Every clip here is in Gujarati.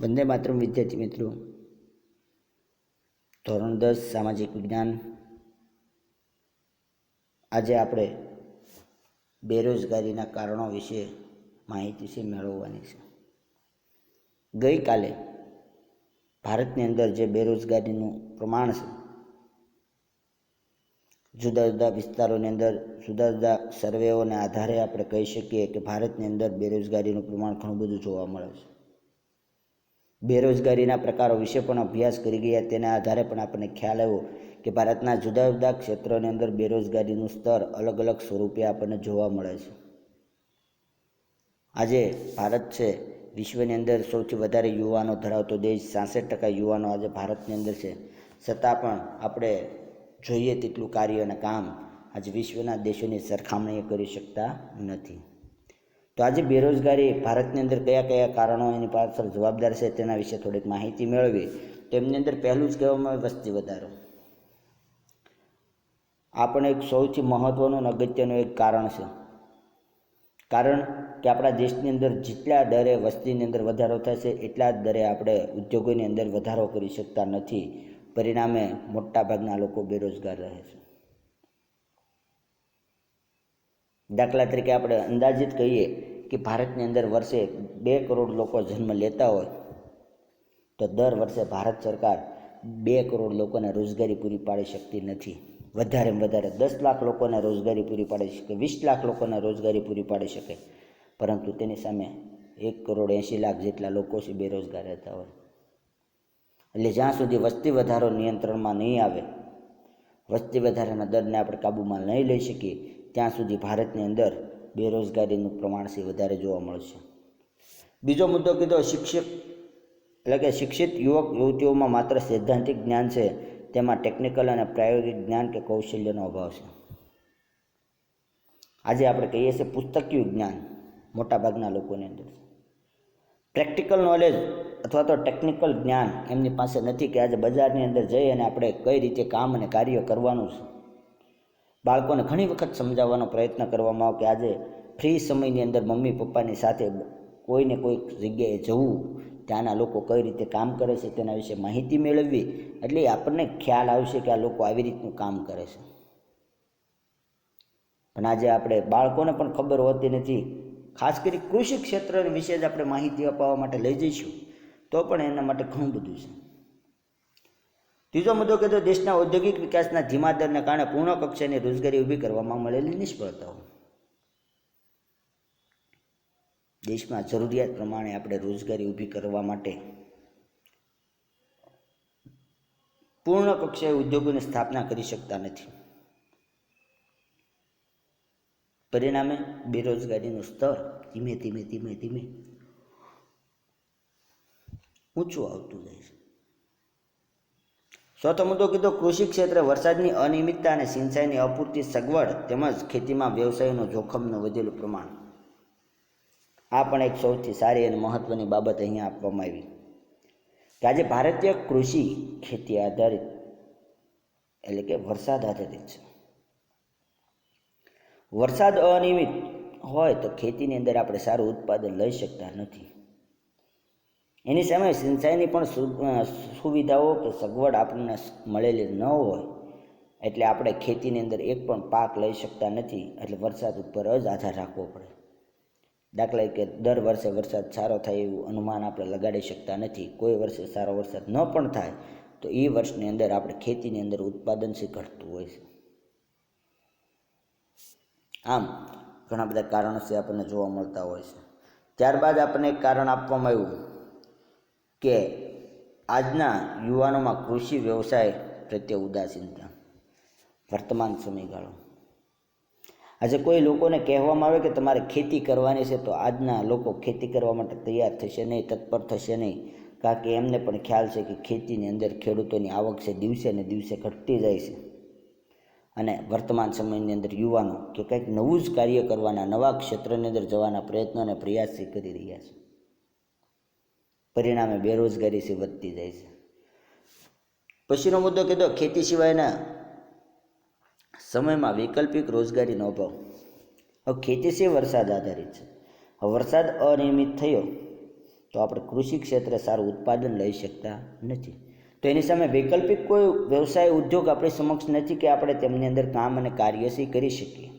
વંદે માતરમ વિદ્યાર્થી મિત્રો. ધોરણ દસ, સામાજિક વિજ્ઞાન. આજે આપણે બેરોજગારીના કારણો વિશે માહિતી છે, મેળવવાની છે. ગઈકાલે ભારતની અંદર જે બેરોજગારીનું પ્રમાણ છે, જુદા જુદા વિસ્તારોની અંદર, જુદા જુદા સર્વેઓને આધારે આપણે કહી શકીએ કે ભારતની અંદર બેરોજગારીનું પ્રમાણ ઘણું બધું જોવા મળે છે. બેરોજગારીના પ્રકારો વિશે પણ અભ્યાસ કરી ગયા. તેના આધારે પણ આપણને ખ્યાલ આવ્યો કે ભારતના જુદા જુદા ક્ષેત્રોની અંદર બેરોજગારીનું સ્તર અલગ અલગ સ્વરૂપે આપણને જોવા મળે છે. આજે ભારત છે વિશ્વની અંદર સૌથી વધારે યુવાનો ધરાવતો દેશ. સાસઠ ટકા યુવાનો આજે ભારતની અંદર છે. છતાં પણ આપણે જોઈએ તેટલું કાર્ય અને કામ આજે વિશ્વના દેશોની સરખામણીએ કરી શકતા નથી. તો આજે બેરોજગારી ભારતની અંદર કયા કયા કારણો એની પાછળ જવાબદાર છે તેના વિશે થોડીક માહિતી મેળવી. તો એમની અંદર પહેલું જ કહેવામાં આવે વસ્તી વધારો. આ પણ એક સૌથી મહત્ત્વનું અગત્યનું એક કારણ છે. કારણ કે આપણા દેશની અંદર જેટલા દરે વસ્તીની અંદર વધારો થશે, એટલા જ દરે આપણે ઉદ્યોગોની અંદર વધારો કરી શકતા નથી. પરિણામે મોટાભાગના લોકો બેરોજગાર રહે છે. દાખલા તરીકે આપણે અંદાજિત કહીએ કે ભારતની અંદર વર્ષે બે કરોડ લોકો જન્મ લેતા હોય, તો દર વર્ષે ભારત સરકાર બે કરોડ લોકોને રોજગારી પૂરી પાડી શકતી નથી. વધારેમાં વધારે દસ લાખ લોકોને રોજગારી પૂરી પાડી શકે, વીસ લાખ લોકોને રોજગારી પૂરી પાડી શકે. પરંતુ તેની સામે એક કરોડ એંશી લાખ જેટલા લોકો છે બેરોજગાર રહેતા હોય. એટલે જ્યાં સુધી વસ્તી વધારો નિયંત્રણમાં નહીં આવે, વસ્તી વધારાના દરને આપણે કાબૂમાં નહીં લઈ શકીએ, ત્યાં સુધી ભારતની અંદર બેરોજગારીનું પ્રમાણ છે વધારે જોવા મળશે. બીજો મુદ્દો કીધો શિક્ષક એટલે કે શિક્ષિત યુવક યુવતીઓમાં માત્ર સૈદ્ધાંતિક જ્ઞાન છે, તેમાં ટેકનિકલ અને પ્રાયોગિક જ્ઞાન કે કૌશલ્યનો અભાવ છે. આજે આપણે કહીએ છીએ પુસ્તકીય જ્ઞાન, મોટાભાગના લોકોની અંદર. પ્રેક્ટિકલ નોલેજ અથવા તો ટેકનિકલ જ્ઞાન એમની પાસે નથી કે આજે બજારની અંદર જઈ અને આપણે કઈ રીતે કામ અને કાર્ય કરવાનું છે. બાળકોને ઘણી વખત સમજાવવાનો પ્રયત્ન કરવામાં આવે કે આજે ફ્રી સમયની અંદર મમ્મી પપ્પાની સાથે કોઈને કોઈક જગ્યાએ જવું, ત્યાંના લોકો કઈ રીતે કામ કરે છે તેના વિશે માહિતી મેળવવી, એટલે આપણને ખ્યાલ આવશે કે આ લોકો આવી રીતનું કામ કરે છે. પણ આજે આપણે બાળકોને પણ ખબર હોતી નથી. ખાસ કરી કૃષિ ક્ષેત્ર વિશે જ આપણે માહિતી અપાવવા માટે લઈ જઈશું. તો પણ એના માટે ઘણું બધું છે. ત્રીજો મુદ્દો કીધો દેશના ઔદ્યોગિક વિકાસના ધીમા દરને કારણે પૂર્ણ કક્ષાની રોજગારી ઊભી કરવામાં મળેલી નિષ્ફળતાઓ. દેશમાં જરૂરિયાત પ્રમાણે આપણે રોજગારી ઊભી કરવા માટે પૂર્ણ કક્ષાએ ઉદ્યોગોની સ્થાપના કરી શકતા નથી. પરિણામે બેરોજગારીનું સ્તર ધીમે ધીમે ધીમે ધીમે ઊંચું આવતું જાય છે. ચોથો મુદ્દો કીધો, કૃષિ ક્ષેત્રે વરસાદની અનિયમિતતા અને સિંચાઈની અપૂરતી સગવડ તેમજ ખેતીમાં વ્યવસાયનું જોખમનું વધેલું પ્રમાણ. આ પણ એક સૌથી સારી અને મહત્ત્વની બાબત અહીંયા આપવામાં આવી. કે આજે ભારતીય કૃષિ ખેતી આધારિત, એટલે કે વરસાદ આધારિત છે. વરસાદ અનિયમિત હોય તો ખેતીની અંદર આપણે સારું ઉત્પાદન લઈ શકતા નથી. એની સામે સિંચાઈની પણ સુવિધાઓ કે સગવડ આપણને મળેલી ન હોય, એટલે આપણે ખેતીની અંદર એક પણ પાક લઈ શકતા નથી, એટલે વરસાદ ઉપર જ આધાર રાખવો પડે. દાખલા કે દર વર્ષે વરસાદ સારો થાય એવું અનુમાન આપણે લગાડી શકતા નથી. કોઈ વર્ષે સારો વરસાદ ન પણ થાય, તો એ વર્ષની અંદર આપણે ખેતીની અંદર ઉત્પાદન શી ઘટતું હોય છે. આમ, ઘણા બધા કારણો છે આપણને જોવા મળતા હોય છે. ત્યારબાદ આપણને એક કારણ આપવામાં આવ્યું. કે આજના યુવાનોમાં કૃષિ વ્યવસાય પ્રત્યે ઉદાસીનતા વર્તમાન સમયગાળો. આજે કોઈ લોકોને કહેવામાં આવે કે તમારે ખેતી કરવાની છે તો આજના લોકો ખેતી કરવા માટે તૈયાર થશે નહીં, તત્પર થશે નહીં. કારણ કે એમને પણ ખ્યાલ છે કે ખેતીની અંદર ખેડૂતોની આવક છે દિવસે ને દિવસે ઘટતી જાય છે. અને વર્તમાન સમયની અંદર યુવાનો કે કંઈક નવું જ કાર્ય કરવાના, નવા ક્ષેત્રની અંદર જવાના પ્રયત્નો અને પ્રયાસ કરી રહ્યા છે. પરિણામે બેરોજગારી છે વધતી જાય છે. પછીનો મુદ્દો કીધો, ખેતી સિવાયના સમયમાં વૈકલ્પિક રોજગારીનો અભાવ. હવે ખેતી છે વરસાદ આધારિત છે. વરસાદ અનિયમિત થયો તો આપણે કૃષિ ક્ષેત્રે સારું ઉત્પાદન લઈ શકતા નથી. તો એની સામે વૈકલ્પિક કોઈ વ્યવસાય, ઉદ્યોગ આપણી સમક્ષ નથી કે આપણે તેમની અંદર કામ અને કાર્ય કાર્યશી કરી શકીએ.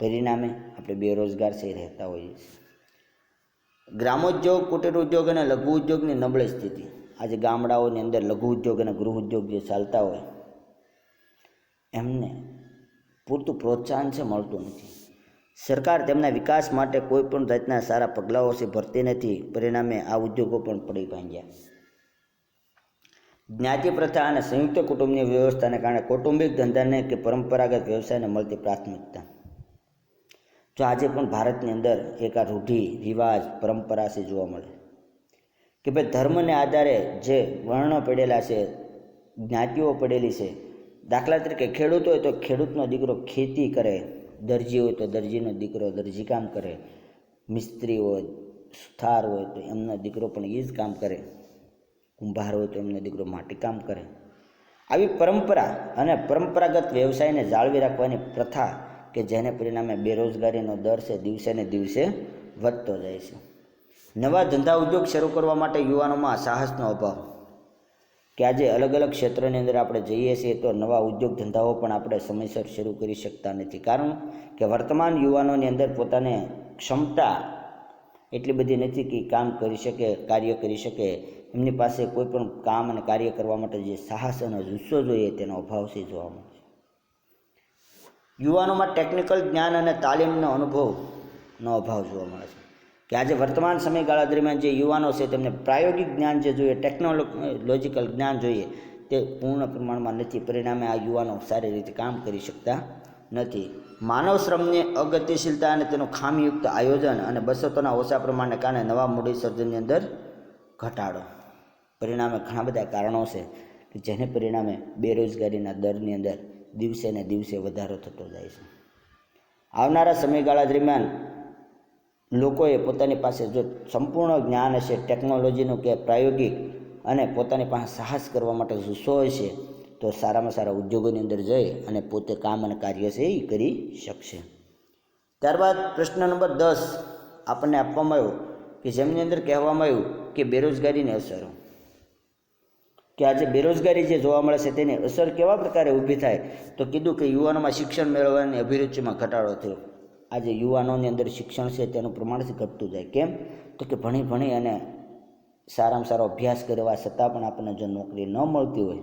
પરિણામે આપણે બેરોજગાર સહી રહેતા હોઈએ છીએ. ગ્રામોદ્યોગ કુટીર ઉદ્યોગ અને લઘુ ઉદ્યોગની નબળી સ્થિતિ. આજે ગામડાઓની અંદર લઘુ ઉદ્યોગ અને ગૃહ ઉદ્યોગ જે ચાલતા હોય, એમને પૂરતું પ્રોત્સાહન છે, મળતું નથી. સરકાર તેમના વિકાસ માટે કોઈ પણ જાતના સારા પગલાઓ છે, ભરતી નથી. પરિણામે આ ઉદ્યોગો પણ પડી ભાંગ્યા. જ્ઞાતિ પ્રથા અને સંયુક્ત કુટુંબની વ્યવસ્થાને કારણે કૌટુંબિક ધંધાને કે પરંપરાગત વ્યવસાયને મળતી પ્રાથમિકતા. જો આજે પણ ભારતની અંદર એક આ રૂઢિ, રિવાજ, પરંપરા છે જોવા મળે. કે ભાઈ ધર્મને આધારે જે વર્ણો પડેલા છે, જ્ઞાતિઓ પડેલી છે, દાખલા તરીકે ખેડૂત હોય તો ખેડૂતનો દીકરો ખેતી કરે, દરજી હોય તો દરજીનો દીકરો દરજી કામ કરે, મિસ્ત્રી હોય, સુથાર હોય તો એમનો દીકરો પણ એ જ કામ કરે, કુંભાર હોય તો એમનો દીકરો માટીકામ કરે. આવી પરંપરા અને પરંપરાગત વ્યવસાયને જાળવી રાખવાની પ્રથા કે જેને પરિણામે બેરોજગારીનો દર છે દિવસે ને દિવસે વધતો જાય છે. નવા ધંધા ઉદ્યોગ શરૂ કરવા માટે યુવાનોમાં સાહસનો અભાવ. કે આજે અલગ અલગ ક્ષેત્રની અંદર આપણે જઈએ છીએ તો નવા ઉદ્યોગ ધંધાઓ પણ આપણે સમયસર શરૂ કરી શકતા નથી. કારણ કે વર્તમાન યુવાનોની અંદર પોતાને ક્ષમતા એટલી બધી નથી કે કામ કરી શકે, કાર્ય કરી શકે. એમની પાસે કોઈ પણ કામ અને કાર્ય કરવા માટે જે સાહસ અને જુસ્સો જોઈએ તેનો અભાવ છે જોવા મળે યુવાનોમાં ટેકનિકલ જ્ઞાન અને તાલીમનો અનુભવનો અભાવ જોવા મળે છે. કે આજે વર્તમાન સમયગાળા દરમિયાન જે યુવાનો છે તેમને પ્રાયોગિક જ્ઞાન જે જોઈએ ટેકનોલોજીકલ જ્ઞાન જોઈએ, તે પૂર્ણ પ્રમાણમાં નથી. પરિણામે આ યુવાનો સારી રીતે કામ કરી શકતા નથી. માનવ શ્રમની અગતિશીલતા અને તેનું ખામીયુક્ત આયોજન અને બસતોના ઓછા પ્રમાણને કારણે નવા મૂડી સર્જનની અંદર ઘટાડો. પરિણામે ઘણા બધા કારણો છે કે જેને પરિણામે બેરોજગારીના દરની અંદર દિવસે ને દિવસે વધારો થતો જાય છે. આવનારા સમયગાળા દરમિયાન લોકોએ પોતાની પાસે જો સંપૂર્ણ જ્ઞાન હશે, ટેકનોલોજીનું કે પ્રાયોગિક, અને પોતાની પાસે સાહસ કરવા માટે જુસ્સો હશે, તો સારામાં સારા ઉદ્યોગોની અંદર જઈ અને પોતે કામ અને કાર્ય છે એ કરી શકશે. ત્યારબાદ પ્રશ્ન નંબર દસ આપણને આપવામાં આવ્યો કે જેમની અંદર કહેવામાં આવ્યું કે બેરોજગારીની અસરો. કે આજે બેરોજગારી જે જોવા મળે છે તેની અસર કેવા પ્રકારે ઊભી થાય? તો કીધું કે યુવાનોમાં શિક્ષણ મેળવવાની અભિરુચિમાં ઘટાડો થયો. આજે યુવાનોની અંદર શિક્ષણ છે તેનું પ્રમાણ ઘટતું જાય. કેમ? તો કે ભણી ભણી અને સારામાં સારો અભ્યાસ કરવા છતાં પણ આપણને જો નોકરી ન મળતી હોય,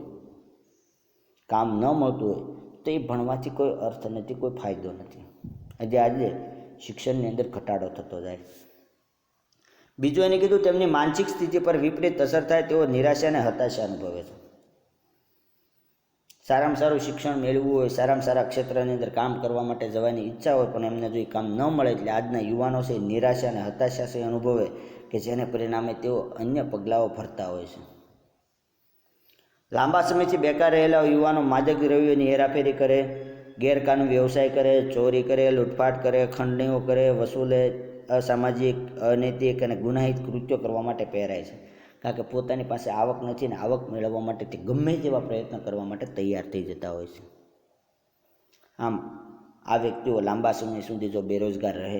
કામ ન મળતું હોય, તો એ ભણવાથી કોઈ અર્થ નથી, કોઈ ફાયદો નથી. આજે આજે શિક્ષણની અંદર ઘટાડો થતો જાય. બીજું એને કીધું, તેમની માનસિક સ્થિતિ પર વિપરીત અસર થાય તેઓ નિરાશા અને હતાશા અનુભવે છે. સારામાં સારું શિક્ષણ મેળવવું હોય, સારામાં સારા ક્ષેત્રની અંદર કામ કરવા માટે જવાની ઈચ્છા હોય, પણ એમને જો એ કામ ન મળે એટલે આજના યુવાનો છે નિરાશા અને હતાશા છે અનુભવે કે જેને પરિણામે તેઓ અન્ય પગલાઓ ભરતા હોય છે. લાંબા સમયથી બેકાર રહેલા યુવાનો માદક દ્રવ્યોની હેરાફેરી કરે, ગેરકાનૂન વ્યવસાય કરે, ચોરી કરે, લૂંટફાટ કરે, ખંડણીઓ કરે, વસૂલે અસામાજિક, અનૈતિક અને ગુનાહિત કૃત્યો કરવા માટે પહેરાય છે. કારણ કે પોતાની પાસે આવક નથી ને આવક મેળવવા માટે તે ગમે તેવા પ્રયત્ન કરવા માટે તૈયાર થઈ જતા હોય છે. આમ, આ વ્યક્તિઓ લાંબા સમય સુધી જો બેરોજગાર રહે,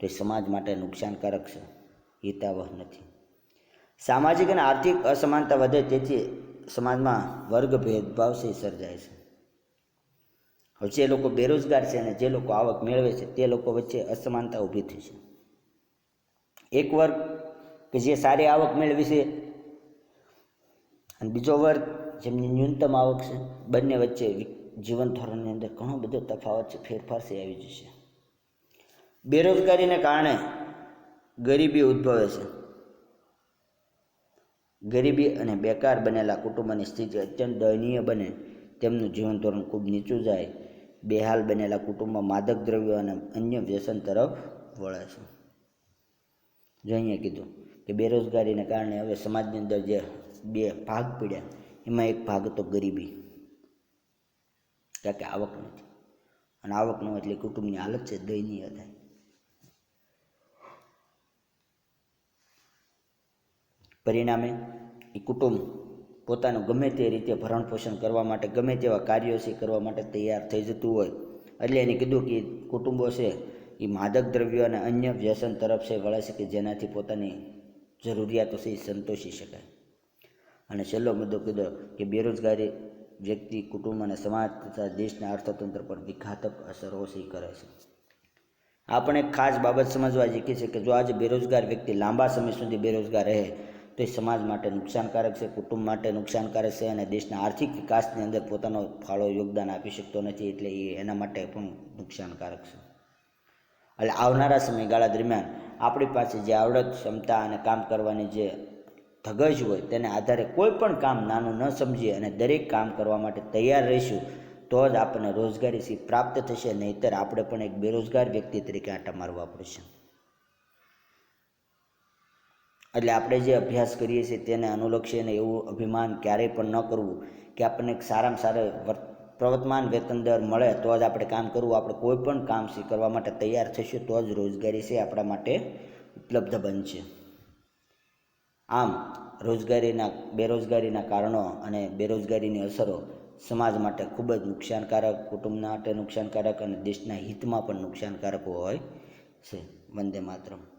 તો એ સમાજ માટે નુકસાનકારક છે. હિતાવહ નથી. સામાજિક અને આર્થિક અસમાનતા વધે તેથી સમાજમાં વર્ગ ભેદભાવ છે સર્જાય છે. હવે જે લોકો બેરોજગાર છે અને જે લોકો આવક મેળવે છે, તે લોકો વચ્ચે અસમાનતા ઊભી થઈ છે. એક વર્ગ કે જે સારી આવક મેળવી છે. અને બીજો વર્ગ જેમની ન્યૂનતમ આવક છે, બંને વચ્ચે જીવન ધોરણની અંદર ઘણો બધો તફાવત છે, ફેરફાર છે, આવી જશે બેરોજગારીને કારણે ગરીબી ઉદ્ભવે છે. ગરીબી અને બેકાર બનેલા કુટુંબની સ્થિતિ અત્યંત દયનીય બને. તેમનું જીવન ધોરણ ખૂબ નીચું જાય. બેહાલ બનેલા કુટુંબમાં માદક દ્રવ્યો અને અન્ય વ્યસન તરફ વળે છે. જો કીધું કે બેરોજગારીને કારણે હવે સમાજની અંદર જે બે ભાગ પડ્યા, એમાં એક ભાગ હતો ગરીબી. કારણ કે આવક નથી. અને આવક ન એટલે કુટુંબની હાલત છે, દયનીય થાય. પરિણામે એ કુટુંબ પોતાનું ગમે તે રીતે ભરણ પોષણ કરવા માટે, ગમે તેવા કાર્યો છે કરવા માટે તૈયાર થઈ જતું હોય. એટલે એને કીધું કે કુટુંબો છે એ માદક દ્રવ્યો અને અન્ય વ્યસન તરફ છે વળે છે કે જેનાથી પોતાની જરૂરિયાતો છે એ સંતોષી શકાય. અને છેલ્લો મુદ્દો કીધો કે બેરોજગારી વ્યક્તિ, કુટુંબ અને સમાજ તથા દેશના અર્થતંત્ર પર વિઘાતક અસરો છે કરે છે. આપણે ખાસ બાબત સમજવા જેકી છે કે જો આજે બેરોજગાર વ્યક્તિ લાંબા સમય સુધી બેરોજગાર રહે, તો એ સમાજ માટે નુકસાનકારક છે, કુટુંબ માટે નુકસાનકારક છે અને દેશના આર્થિક વિકાસની અંદર પોતાનો ફાળો યોગદાન આપી શકતો નથી એટલે એ એના માટે પણ નુકસાનકારક છે. એટલે આવનારા સમયગાળા દરમિયાન આપણી પાસે જે આવડત ક્ષમતા અને કામ કરવાની જે ધગજ હોય તેને આધારે કોઈ પણ કામ નાનું ન સમજીએ અને દરેક કામ કરવા માટે તૈયાર રહીશું, તો જ આપણને રોજગારી સી પ્રાપ્ત થશે, નહીંતર આપણે પણ એક બેરોજગાર વ્યક્તિ તરીકે આંટા મારવા પડશે. એટલે આપણે જે અભ્યાસ કરીએ છીએ તેને અનુલક્ષીને એવું અભિમાન ક્યારેય પણ ન કરવું કે આપણને એક સારામાં સારા વર્ત પ્રવર્તમાન વેતન દર મળે તો જ આપણે કામ કરવું. આપણે કોઈ પણ કામ કરવા માટે તૈયાર થઈશું તો જ રોજગારી છે આપણા માટે ઉપલબ્ધ બનશે. આમ, રોજગારીના, બેરોજગારીના કારણો અને બેરોજગારીની અસરો સમાજ માટે ખૂબ જ નુકસાનકારક, કુટુંબ માટે નુકસાનકારક અને દેશના હિતમાં પણ નુકસાનકારક હોય છે. વંદે માતરમ.